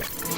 you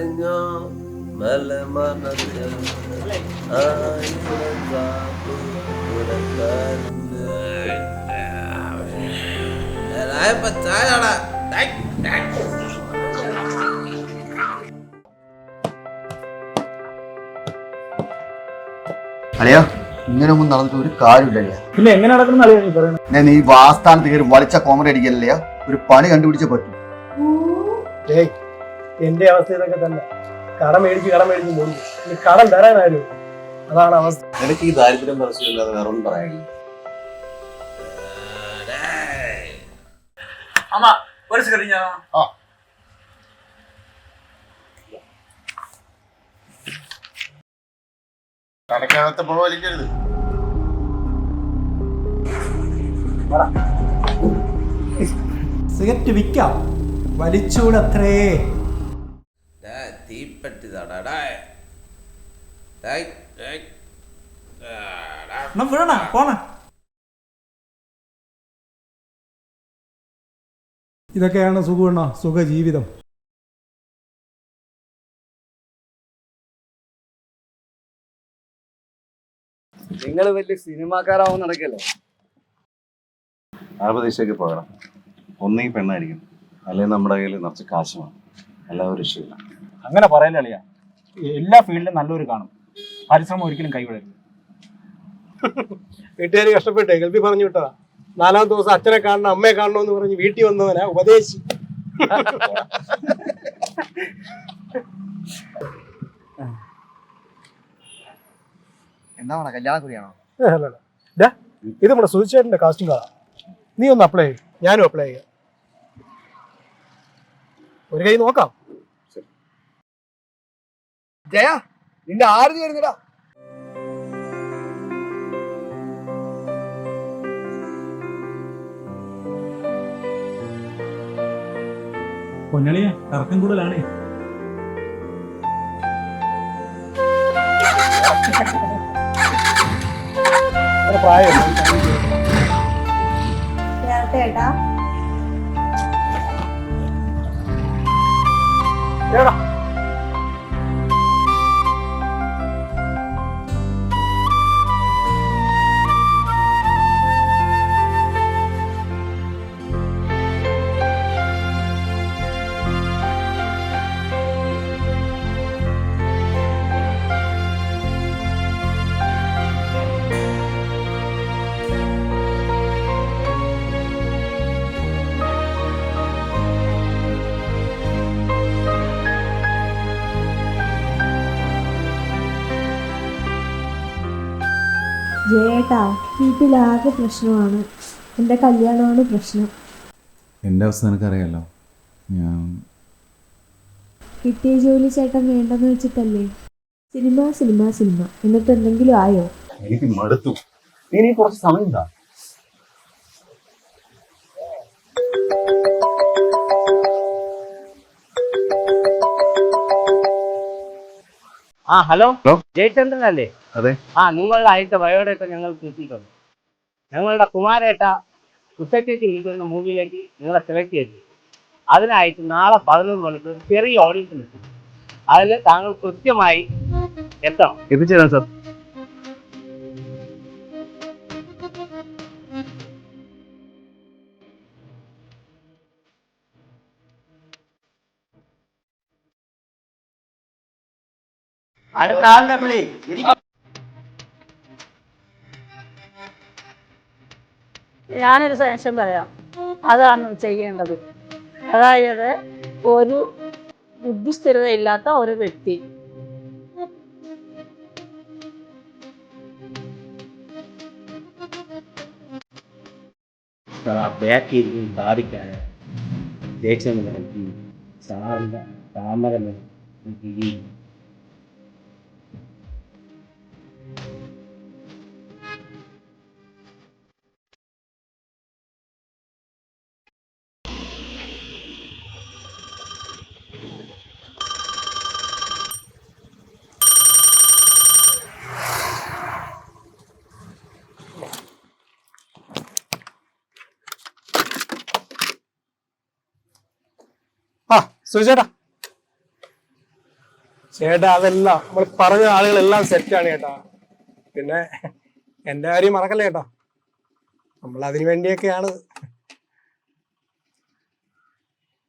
നേറിഞ്ഞോ ചായടാ. ഡേയ്. അളിയോ ഇങ്ങനെ ഒന്നും നടന്നിട്ട് ഒരു കാര്യമില്ല പിന്നെ എങ്ങനെ നടക്കുന്ന അറിയാം നീ പറയുന്നത് ഞാൻ ഈ വാസ്ഥാനത്ത് കയറി വലിച്ച കോമഡി അടിക്കല്ലേ ഒരു പണി കണ്ടുപിടിച്ചേ പറ്റൂ എന്റെ അവസ്ഥ ഇതൊക്കെ തന്നെ. കടം മേടിച്ച് കടം മേടിച്ച് മുങ്ങി ഇനി കടം തരാനായാലും അതാണ് അവസ്ഥ. എനിക്ക് ഈ ദാരിദ്ര്യം പരസ്യമില്ലാതെ വേറെ ഒന്നും പറയാനില്ല. ഡേയ്. അമ്മ ഒരു സിഗരറ്റ് ഞാൻ തലക്കകത്ത് പുഴ വലിക്കരുത്. സിഗരറ്റ് വിൽക്കാം. വലിച്ചൂടത്രേ. ഡേയ്. വീണ പോണ ഇതൊക്കെയാണ് സുഖമാണ്? സുഖജീവിതം. നിങ്ങൾ വലിയ സിനിമാക്കാരാവും നടക്കല്ലേ? ആ പ്രതീക്ഷയ്ക്ക് പോകണം ഒന്നീ പെണ്ണായിരിക്കും. അല്ലെങ്കിൽ നമ്മുടെ കയ്യിൽ നിറച്ച് കാശുമാണ്. അല്ലാതെ ഒരു രക്ഷയില്ല. അങ്ങനെ പറയല്ലേ അളിയ? എല്ലാ ഫീൽഡിലും നല്ലൊരു കാണും. പരിശ്രമം ഒരിക്കലും കൈവിടരുത്. വീട്ടുകാർ കഷ്ടപ്പെട്ട് ഗൾഫിൽ പറഞ്ഞു വിട്ടതാ. നാലാം ദിവസം അച്ഛനെ കാണണം അമ്മയെ കാണണം എന്ന് പറഞ്ഞ് വീട്ടിൽ വന്നവനാ ഉപദേശി. എന്താണ് കല്യാണക്കുറിയാണോ? ഇത് നമ്മുടെ സുധിച്ചേട്ടന്റെ കാസ്റ്റിംഗ് കാർഡാ നീ ഒന്ന് അപ്ലൈ ചെയ്യും. ഞാനും അപ്ലൈ ചെയ്യാം. ഒരു കൈ നോക്കാം. ജയ നിന്റെ ആരതി വരുന്നടാ പൊന്നളിയ കറക്കം കൂടുതലാണേ. പ്രായം. ചേട്ടാ. ജയേട്ടാ വീട്ടിലാകെ പ്രശ്നമാണ്. എന്റെ കല്യാണമാണ് പ്രശ്നം. എന്റെ അവസ്ഥ നിനക്കറിയാലോ? ഞാൻ കിട്ടിയ ജോലി ചേട്ടൻ വേണ്ടെന്ന് വെച്ചിട്ടല്ലേ? Cinema cinema cinema. എന്നിട്ട് എന്തെങ്കിലും ആയോ? എനിക്ക് മടുത്തു. നീ ഇനി കുറച്ച് സമയം എന്താ ആ ഹലോ. ഹലോ. ജയചന്ദ്രൻ അല്ലേ അതെ. ആ നിങ്ങളുടെ ആയിട്ട് ബയോഡേറ്റ ഞങ്ങൾ കിട്ടിയിട്ടുണ്ട്. ഞങ്ങളുടെ കുമാരേട്ട കുസറ്റേറ്റ് ഇരിക്കുന്ന മൂവിയിലേക്ക് നിങ്ങളെ സെലക്ട് ചെയ്തു. അതിനായിട്ട് നാളെ പതിനൊന്ന് മണിക്ക് ചെറിയ ഓഡിയൻസ് കിട്ടും അതിൽ താങ്കൾ കൃത്യമായി എത്തണം. എത്തിച്ചേരാം സർ അടുത്ത ആളുടെ വിളി. ഞാനൊരു സജഷൻ പറയാം അതാണ് ചെയ്യേണ്ടത് അതായത് ഒരു ബുദ്ധിസ്ഥിരതയില്ലാത്ത ഒരു വ്യക്തി ബാക്കി ഇരിക്കും സാധിക്കാതെ ദേഷ്യം നിരത്തി സാറിന്റെ താമര സുചേട്ടാ ചേട്ടാ അതെല്ലാം നമ്മൾ പറഞ്ഞ ആളുകളെല്ലാം സെറ്റാണ് ചേട്ടാ പിന്നെ എന്റെ കാര്യം മറക്കല്ലേ ചേട്ടാ നമ്മൾ അതിനു വേണ്ടിയൊക്കെയാണ്.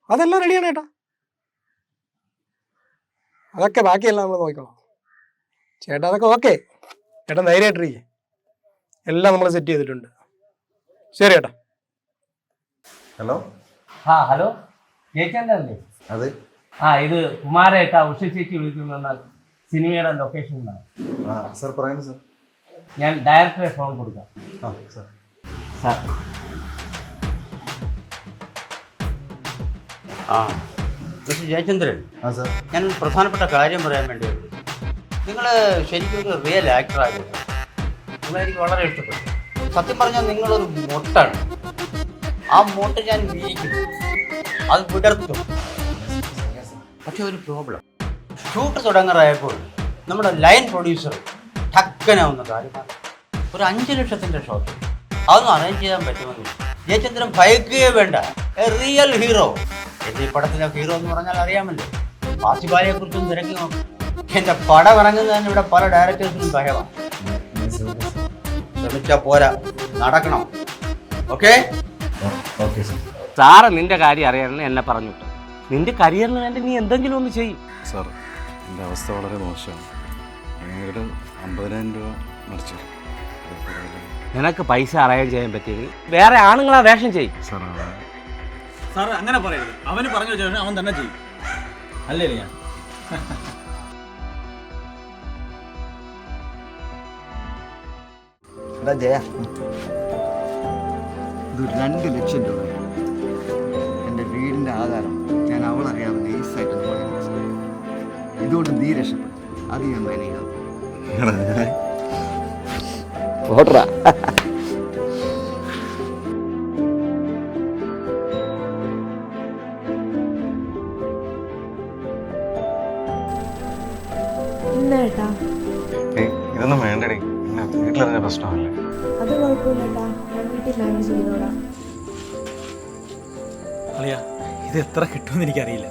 അതെല്ലാം റെഡിയാണ് ചേട്ടാ അതൊക്കെ ബാക്കിയെല്ലാം നമ്മൾ നോക്കിക്കോളാം. ചേട്ടാ അതൊക്കെ ഓക്കെ ചേട്ടൻ ധൈര്യമായിട്ടിരിക്കേ എല്ലാം നമ്മൾ സെറ്റ് ചെയ്തിട്ടുണ്ട്. ശരി ചേട്ടാ. ഹലോ ആ ഹലോ ജയചന്ദ്രല്ലേ അതെ? ആ ഇത് കുമാരേട്ട ഉഷ ചേച്ചി വിളിക്കുന്ന സിനിമയുടെ ലൊക്കേഷൻ ആ സാർ പറയുന്നു സാർ ഞാൻ ഡയറക്ടറെ ഫോൺ കൊടുക്കാം. ആ സാർ സാർ ആ മിസ്റ്റർ ജയചന്ദ്രൻ. ആ സാർ ഞാൻ പ്രധാനപ്പെട്ട കാര്യം പറയാൻ വേണ്ടി നിങ്ങൾ ശരിക്കും ഒരു റിയൽ ആക്ടറായിരുന്നു നിങ്ങളെനിക്ക് വളരെ ഇഷ്ടപ്പെട്ടു. സത്യം പറഞ്ഞാൽ നിങ്ങളൊരു മൊട്ടാണ്. ആ മൊട്ട് ഞാൻ വീഴിക്കും അത് വിടർത്തും. പക്ഷെ ഒരു പ്രോബ്ലം ഷൂട്ട് തുടങ്ങാറായപ്പോൾ നമ്മുടെ ലൈൻ പ്രൊഡ്യൂസർ ടക്കനാവുന്ന കാര്യമാണ് ഒരു അഞ്ച് ലക്ഷത്തിന്റെ ഷോട്ട് അതൊന്നും അറേഞ്ച് ചെയ്യാൻ പറ്റുമെന്ന്. ജയചന്ദ്രൻ ഭയക്കുകയേ വേണ്ട. എ റിയൽ ഹീറോ എന്റെ ഈ പടത്തിലെ ഹീറോ എന്ന് പറഞ്ഞാൽ അറിയാമല്ലോ. വാസിബാലിയെ കുറിച്ചും തിരക്കി നോക്കും. എന്റെ പടം ഇറങ്ങുന്നതിന് ഇവിടെ പല ഡയറക്ടേഴ്സിനും ഭയമാണ്. ശ്രമിച്ചാൽ പോരാ. നടക്കണം. ഓക്കെ സാറ് നിന്റെ കാര്യം അറിയാമെന്ന് എന്നെ പറഞ്ഞു. നിന്റെ കരിയറിന് വേണ്ടി നീ എന്തെങ്കിലും ഒന്ന് ചെയ്യും. സാർ എന്റെ അവസ്ഥ വളരെ മോശമാണ്. അമ്പതിനായിരം രൂപ മറിച്ചു നിനക്ക് പൈസ അറേഞ്ച് ചെയ്യാൻ പറ്റിയത് വേറെ ആണുങ്ങളാ വേഷം ചെയ്യും. സാർ സാർ അങ്ങനെ പറയരുത്. അവന് പറഞ്ഞു വെച്ചാൽ അവൻ തന്നെ ചെയ്യും. അല്ലേ ഞാൻ എടാ ജയ. ഇത് രണ്ട് ലക്ഷം രൂപ. എന്റെ വീടിന്റെ ആധാരം. ഞാൻ അവളറിയാതെ നൈസായിട്ട് ഇതുകൊണ്ട് നീ രക്ഷപ്പെട്ടു അത് ഞാൻ മാനേജ് ഓട്ടറാ. എത്ര കിട്ടുമെന്ന് എനിക്കറിയില്ല.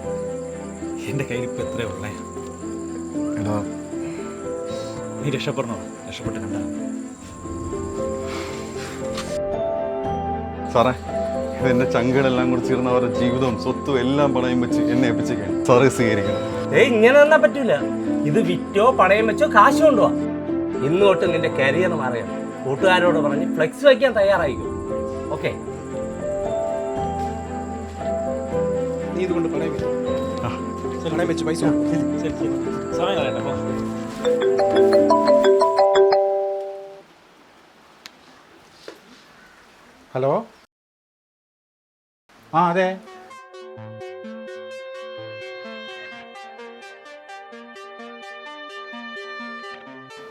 എന്റെ കയ്യിൽ ഇപ്പം എത്ര ഉള്ളേ? എടാ. നീ രക്ഷപ്പെടണോ? രക്ഷപ്പെട്ട് കണ്ടാ സാറേ ഇത് എന്റെ ചങ്കുകളെല്ലാം കൂടി ചേർന്ന് അവരുടെ ജീവിതവും സ്വത്തും എല്ലാം പണയം വെച്ച് എന്നെ ഏൽപ്പിച്ചേക്കാണ്. സാറേ സ്വീകരിക്കണം. ഏയ് ഇങ്ങനെ തന്നാ പറ്റൂല. ഇത് വിറ്റോ പണയം വെച്ചോ കാശ് കൊണ്ടുപോവാ ഇന്ന് തൊട്ട് നിന്റെ കരിയർ മാറിയാ കൂട്ടുകാരോട് പറഞ്ഞ് ഫ്ലെക്സ് വയ്ക്കാൻ തയ്യാറായിക്കും? പണയം വെച്ച് പൈസ. ശരി ശരി. സമയം കളയണ്ട പോ. ഹലോ? ആ അതെ.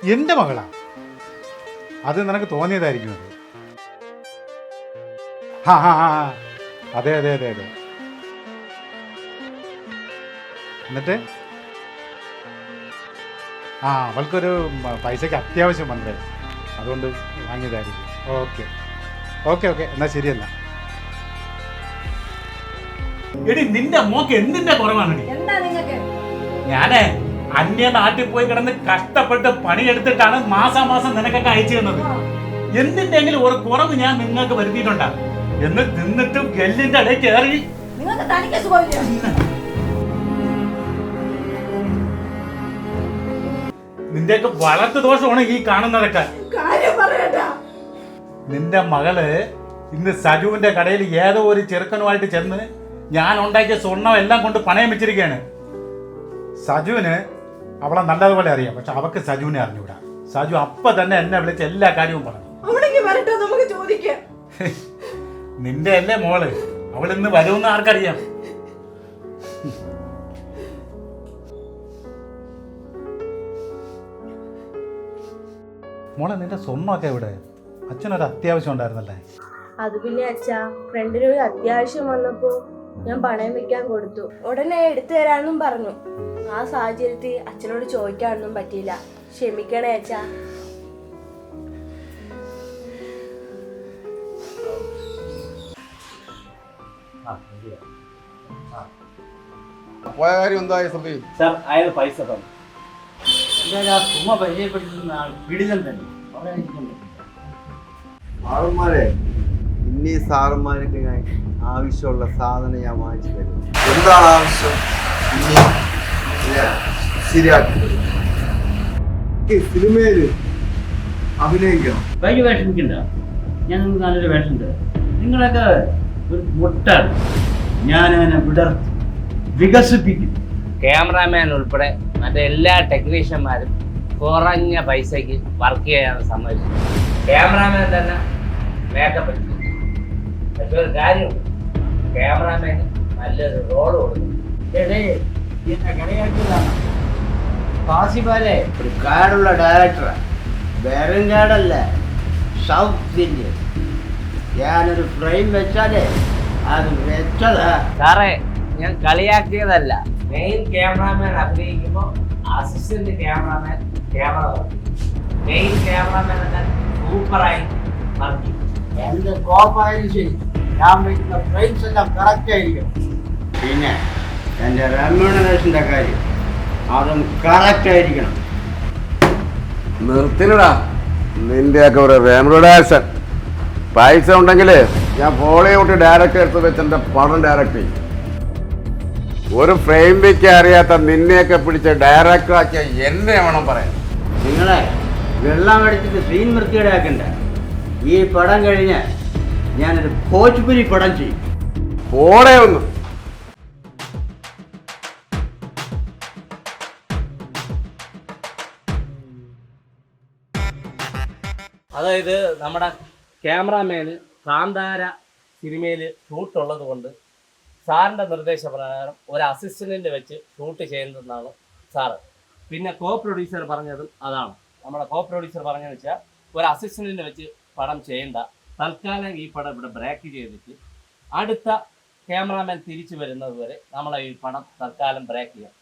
എന്റെ മകളാ? അത് നിനക്ക് തോന്നിയതായിരിക്കും അത്. ആ ആ. അതെ അതെ അതെ അതെ. എന്നിട്ട്? ആ അവൾക്കൊരു പൈസയ്ക്ക് അത്യാവശ്യം വന്നേ അതുകൊണ്ട് വാങ്ങിയതായിരിക്കും. ഓക്കെ. Okay okay. എന്നാൽ ശരിയല്ല. എടി നിന്റെ മോക്ക് എന്തിന്റെ കുറവാണ് എന്താ നിങ്ങൾക്ക് ഞാനേ അന്യ നാട്ടിൽ പോയി കിടന്ന് കഷ്ടപ്പെട്ട് പണിയെടുത്തിട്ടാണ് മാസാമാസം നിനക്കൊക്കെ അയച്ചു തന്നത്. എന്തിന്റെങ്കിലും ഒരു കുറവ് ഞാൻ നിങ്ങൾക്ക് വരുത്തിയിട്ടുണ്ടാ? എന്ന് തിന്നിട്ടും എല്ലിന്റെ ഇടയിൽ കയറി നിങ്ങൾക്ക് തനിക്ക് സുഖമില്ല. നിന്റെയൊക്കെ വളർത്തു ദോഷമാണ് ഈ കാണുന്നതൊക്കെ. കാര്യം നിന്റെ മകൾ ഇന്ന് സജുവിന്റെ കടയിൽ ഏതോ ഒരു ചെറുക്കനുമായിട്ട് ചെന്ന് ഞാൻ ഉണ്ടാക്കിയ സ്വർണം എല്ലാം കൊണ്ട് പണയം വെച്ചിരിക്കുകയാണ്. സജുവിന് അവളെ നല്ലതുപോലെ അറിയാം. പക്ഷെ അവക്ക് സജുവിനെ അറിഞ്ഞൂടാ. സജു അപ്പ തന്നെ എന്നെ വിളിച്ച് എല്ലാ കാര്യവും പറഞ്ഞു. വരട്ടെ നമുക്ക് ചോദിക്കാം. നിന്റെ അല്ലേ മോൾ? അവൾ ഇന്ന് വരുമെന്ന് ആർക്കറിയാം? മോളെ നിന്റെ സ്വർണമൊക്കെ ഇവിടെ അച്ഛനൊരു അത്യാവശ്യം ഉണ്ടായിരുന്നല്ലേ? അത് പിന്നെ അച്ഛാ ഫ്രണ്ടിന് ഒരു അത്യാവശ്യം വന്നപ്പോ ഞാൻ പണയം വെക്കാൻ കൊടുത്തു. ഉടനെ എടുത്തു തരാന്നും പറഞ്ഞു. ആ സാഹചര്യത്തിൽ അച്ഛനോട് ചോദിക്കാനൊന്നും പറ്റിയില്ല. ക്ഷമിക്കണേ അച്ഛാ. പോയ കാര്യം എന്തായി സഭി സാർ അയാൾ പൈസ തന്നു. എന്തായാലും ആ സുമ പരിചയപ്പെടുത്തുന്ന ആൾ പിടിതം തന്നെ. അവിടെ ഇരിക്കുന്നു. സാറന്മാരെ ഇനി സാറന്മാർക്ക് ഞാൻ ആവശ്യമുള്ള സാധനം ഞാൻ വാങ്ങിച്ചു തരും. എന്താണ് ആവശ്യം? ശരിയാക്കി സിനിമയിൽ അഭിനയിക്കണം. വലിയ വിഷമിക്കണ്ട ഞാൻ നിങ്ങൾക്ക് നല്ലൊരു വേഷമുണ്ട്. നിങ്ങളൊക്കെ ഒരു മുട്ടാണ്. ഞാൻ അതിനെ വിടർത്തി. വികസിപ്പിക്കും. ക്യാമറാമാൻ ഉൾപ്പെടെ മറ്റെല്ലാ ടെക്നീഷ്യന്മാരും കുറഞ്ഞ പൈസയ്ക്ക് വർക്ക് ചെയ്യാൻ സമ്മതിച്ചു. ക്യാമറാമാൻ തന്നെ മേക്കപ്പ് എടുത്തു. പക്ഷെ ഒരു കാര്യമുണ്ട്. ക്യാമറാമാന് നല്ലൊരു റോൾ കൊടുക്കും. എന്നെ കളിയാക്കിയതാണ് ഒരു കാർഡുള്ള ഡയറക്ടറാണ് വെറും കാർഡല്ല സൗത്ത് ഇന്ത്യൻ ഞാനൊരു ഫ്രെയിം വെച്ചാലേ അത് വെച്ചതാ. സാറേ ഞാൻ കളിയാക്കിയതല്ല. മെയിൻ ക്യാമറാമാൻ അഭിനയിക്കുമ്പോൾ assistant cameraman camera main cameraman എന്നാൽ സൂപ്പറായി വർക്ക്. ചെയ്യും എന്ത് കോപ്പായാലും ശരി. ഞാൻ വയ്ക്കുന്ന ഫ്രെയിംസ് എല്ലാം കറക്റ്റ് ആയിരിക്കും. പിന്നെ എന്റെ റെമ്യൂണറേഷന്റെ കാര്യം. അതും കറക്റ്റ് ആയിരിക്കണം. നിർത്തിനടാ നിന്റെയൊക്കെ ഒരു റെമ്യൂണറേഷൻ പൈസ ഉണ്ടെങ്കിൽ ഞാൻ ബോളിവുഡ് ഡയറക്ടർ എടുത്ത് വെച്ചെന്റെ പടം ഡയറക്റ്റ് ചെയ്യും. ഒരു ഫ്രെയിം വെക്കാൻ അറിയാത്ത നിന്നെയൊക്കെ പിടിച്ച് ഡയറക്ടർ ആക്കിയ എന്നെ വേണം പറയാൻ. നിങ്ങളെ വെള്ളം അടിച്ചിട്ട് സീൻ വൃത്തികേടാക്കണ്ട ഈ പടം കഴിഞ്ഞ് ഞാനൊരു ഭോജ്പുരി പടം ചെയ്യും. പോടെ ഒന്ന്. അതായത് നമ്മുടെ ക്യാമറാമാന് കാന്താര സിനിമയിൽ ഷൂട്ടുള്ളത് കൊണ്ട് സാറിന്റെ നിർദ്ദേശപ്രകാരം ഒരു അസിസ്റ്റന്റിനെ വെച്ച് ഷൂട്ട് ചെയ്യുന്നതെന്നാണ് സാറ്. പിന്നെ കോ പ്രൊഡ്യൂസർ പറഞ്ഞതും അതാണ്. നമ്മുടെ കോ പ്രൊഡ്യൂസർ പറഞ്ഞതെന്ന് വെച്ചാൽ ഒരു അസിസ്റ്റന്റിനെ വെച്ച് പടം ചെയ്യേണ്ട. തൽക്കാലം ഈ പടം ഇവിടെ ബ്രേക്ക് ചെയ്തിട്ട് അടുത്ത ക്യാമറാമാൻ തിരിച്ചു വരുന്നത് വരെ നമ്മളെ ഈ പടം തൽക്കാലം ബ്രേക്ക് ചെയ്യാം.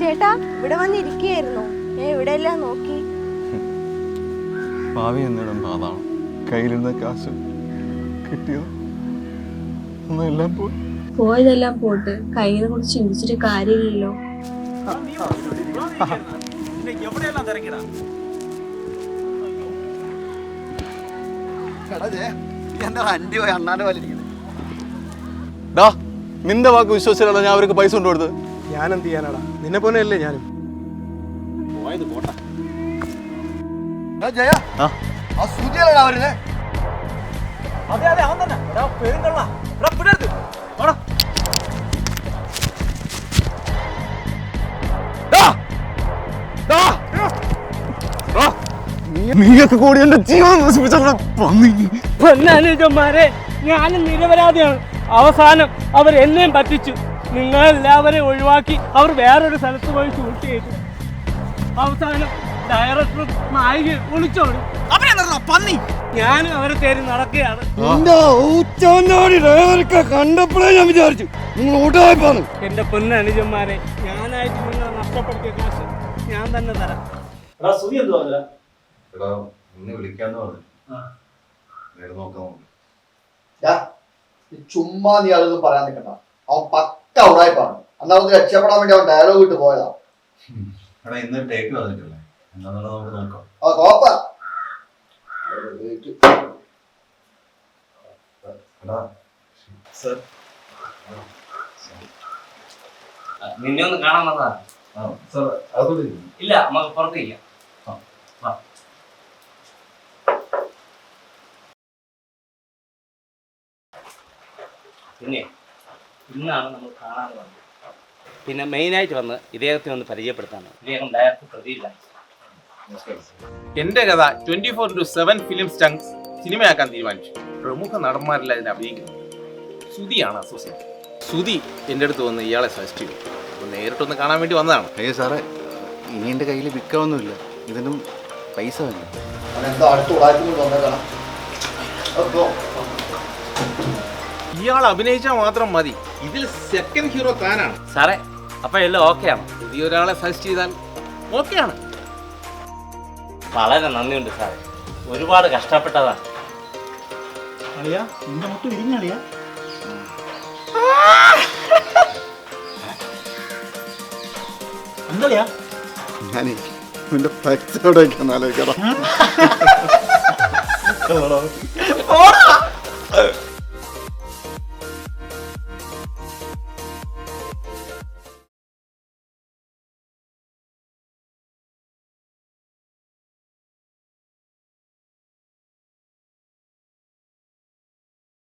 ചേട്ടാ ഇവിടെ വന്നിരിക്കുകയായിരുന്നു. ഞാൻ ഇവിടെ എല്ലാം നോക്കി. ഭാവി എന്നിടം അതാണ് കയ്യിലിരുന്ന കാശ് കിട്ടിയത് ഒന്നെല്ലാം പോയി പോയതെല്ലാം പോട്ട്. കയ്യിനെ കുറിച്ച് ചിന്തിച്ചിട്ട് കാര്യമില്ലല്ലോ. ഡാ നിന്റെ വാക്ക് വിശ്വസിച്ചാലോ ഞാൻ അവർക്ക് പൈസ കൊണ്ടു കൊടുത്തത് ഞാൻ എന്ത് ചെയ്യാനാടാ? നിന്നെ പോലെ അല്ലേ ഞാനും? ജയ? ആ. സുജിയല്ലടാ അവരുടെ നീയൊക്കെ കൂടി എന്റെ ജീവൻ നശിപ്പിച്ചോ പന്നി പൊന്നനുജന്മാരെ ഞാനും നിരപരാധിയാണ്. അവസാനം അവർ എന്നെയും പറ്റിച്ചു. നിങ്ങളെല്ലാവരെയും ഒഴിവാക്കി അവർ വേറൊരു സ്ഥലത്ത് പോയി ഷൂട്ട് ചെയ്തു അവസാനം ഡയറക്ടർ നായിക ഒളിച്ചോടി പന്നി? ഞാനും അവരെ നടക്കുകയാണ്. കണ്ടപ്പോഴേ ഞാൻ വിചാരിച്ചു നിങ്ങൾ ഊട്ടായിപ്പാണ് എന്റെ പൊന്നനുജന്മാരെ ഞാനായിട്ട് നിങ്ങളെ നഷ്ടപ്പെടുത്തിയ കാശ് ഞാൻ തന്നെ തരാം. എടാ നിന്നെ വിളിക്കാന്ന് പറഞ്ഞു. നേരെ നോക്കാം ചുമ്മാ നീ അതൊന്നും പറയാൻ നിൽക്കണ്ട. അവൻ പക്ക ഉടായ്പാണ് അന്നാ ഒന്ന് രക്ഷപ്പെടാൻ വേണ്ടി അവൻ ഡയലോഗ് ഇട്ട് പോയതാ. എടാ ഇന്ന് ടേക്ക് വന്നിട്ടില്ലേ. എന്താന്നുള്ളത് നമുക്ക് നോക്കാം. ആ കോപ്പ. എടാ സർ. നിന്നെ ഒന്ന് കാണാൻ വന്നതാ. ഇല്ല നമുക്ക് പുറത്ത് ചെയ്യാം വാ. പിന്നെ ഇന്നാണ് നമ്മൾ കാണാൻ വന്നത്. പിന്നെ മെയിനായിട്ട് വന്ന് ഇദ്ദേഹത്തെ ഒന്ന് പരിചയപ്പെടുത്താണ് ഇദ്ദേഹം ഡയറക്ടർ പ്രതിയില്ല. എന്റെ കഥ twenty four two seven film stunts സിനിമയാക്കാൻ തീരുമാനിച്ചു. പ്രമുഖ നടന്മാരില്ല അതിനെ അഭിനയിക്കുന്നത് സുതിയാണ് അസോസിയേറ്റ് സുതി എന്റെ അടുത്ത് വന്ന് ഇയാളെ സജസ്റ്റ് ചെയ്തു. അപ്പോൾ നേരിട്ടൊന്ന് കാണാൻ വേണ്ടി വന്നതാണ്. അയ്യോ സാറേ ഇനി എന്റെ കയ്യിൽ വിൽക്കാമൊന്നുമില്ല ഇതിനും പൈസ വേണ്ട ഇയാൾ അഭിനയിച്ചാൽ മാത്രം മതി. ഇതിൽ സെക്കൻഡ് ഹീറോ താനാണ്. സാറേ അപ്പൊ എല്ലാം ഓക്കെയാണ് പുതിയ ഒരാളെ സജസ്റ്റ് ചെയ്താൽ ഓക്കെയാണ് വളരെ നന്ദിയുണ്ട് സാറേ. ഒരുപാട് കഷ്ടപ്പെട്ടതാണ് അളിയാ നിന്റെ മൊത്തം ഇരിഞ്ഞളിയാ എന്തളിയാ? ഞാനേ നിന്റെ വയ്ക്കാന്ന് ആലോചിക്കണം